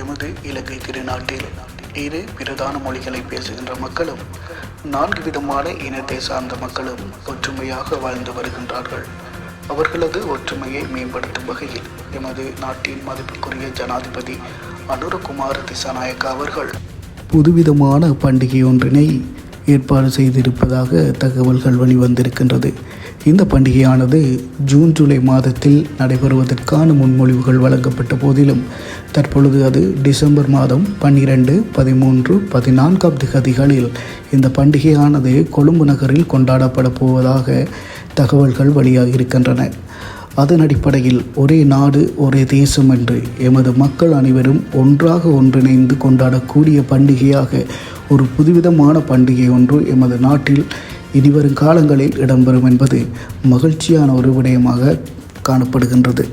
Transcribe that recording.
எமது இலங்கை திருநாட்டில் இரு பிரதான மொழிகளை பேசுகின்ற மக்களும் நான்கு விதமான இனத்தை சார்ந்த மக்களும் ஒற்றுமையாக வாழ்ந்து வருகின்றார்கள். அவர்களது ஒற்றுமையை மேம்படுத்தும் வகையில் எமது நாட்டின் மதிப்புக்குரிய ஜனாதிபதி அனுரகுமார் திசாநாயக்க அவர்கள் புதுவிதமான பண்டிகை ஒன்றினை ஏற்பாடு செய்திருப்பதாக தகவல்கள் வெளிவந்திருக்கின்றது. இந்த பண்டிகையானது ஜூன் ஜூலை மாதத்தில் நடைபெறுவதற்கான முன்மொழிவுகள் வழங்கப்பட்ட போதிலும் தற்பொழுது அது டிசம்பர் மாதம் பன்னிரண்டு பதிமூன்று பதினான்காம் திகதிகளில் இந்த பண்டிகையானது கொழும்பு நகரில் கொண்டாடப்பட போவதாக தகவல்கள் வெளியாகியிருக்கின்றன. அதன் அடிப்படையில் ஒரே நாடு ஒரே தேசம் என்று எமது மக்கள் அனைவரும் ஒன்றாக ஒன்றிணைந்து கொண்டாடக்கூடிய பண்டிகையாக ஒரு புதுவிதமான பண்டிகை ஒன்று எமது நாட்டில் இனிவரும் காலங்களில் இடம்பெறும் என்பது மகிழ்ச்சியான ஒரு விடயமாக காணப்படுகின்றது.